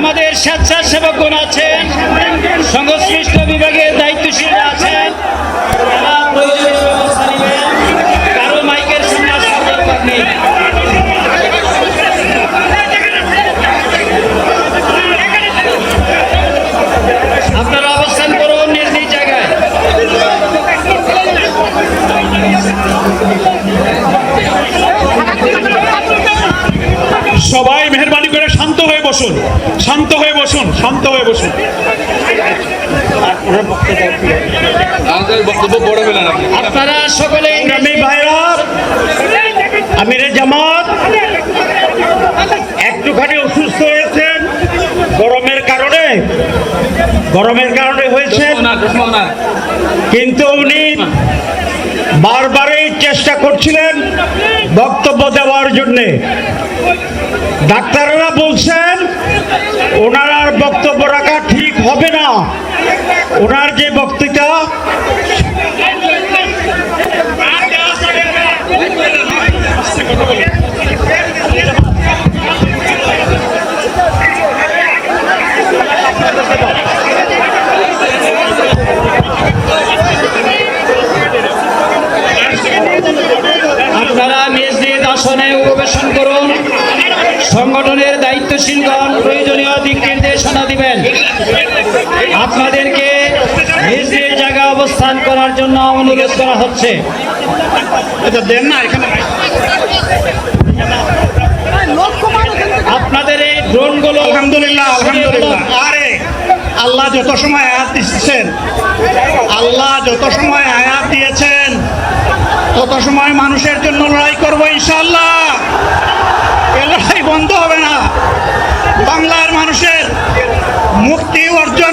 আমাদের স্বেচ্ছাসেবকগণ আছেন। সংশ্লিষ্ট বিভাগের বসুন শান্ত হয়ে বসুন শান্ত হয়ে বসুন। আপনারা সকলে আমি ভাইরা আমিরে জামাত একটুখানি অসুস্থ হয়েছেন গরমের কারণে গরমের কারণে না কিন্তু উনি বারবারই চেষ্টা করছিলেন বক্তব্য দেওয়ার জন্যে। ডাক্তাররা বলছেন, ওনার আর বক্তব্য রাখা ঠিক হবে না। ওনার যে বক্তৃতা আপনাদেরকে নিজ নিজ জায়গায় অবস্থান করার জন্য অনুরোধ করা হচ্ছে। এটা দেন না এখানে। আপনাদের এই ড্রোনগুলো আলহামদুলিল্লাহ আলহামদুলিল্লাহ। আরে আল্লাহ যত সময় আয়াত দিচ্ছেন আল্লাহ যত সময় আয়াত দিয়েছেন তত সময় মানুষের জন্য লড়াই করব ইনশাল্লাহ এ লড়াই বন্ধ হবে না বাংলার মানুষের মুক্তি অর্জন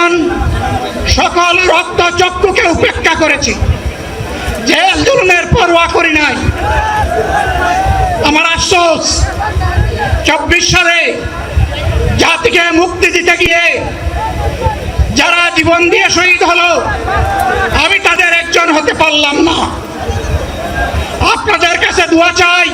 আজীবন সকল রক্ত চক্ষুকে উপেক্ষা করেছি। যে জুলুমের পরোয়া করি নাই। আমার আফসোস, চব্বিশ সালে জাতিকে মুক্তি দিতে গিয়ে যারা জীবন দিয়ে শহীদ হলো, আমি তাদের একজন হতে পারলাম না। আপনাদের কাছে দোয়া চাই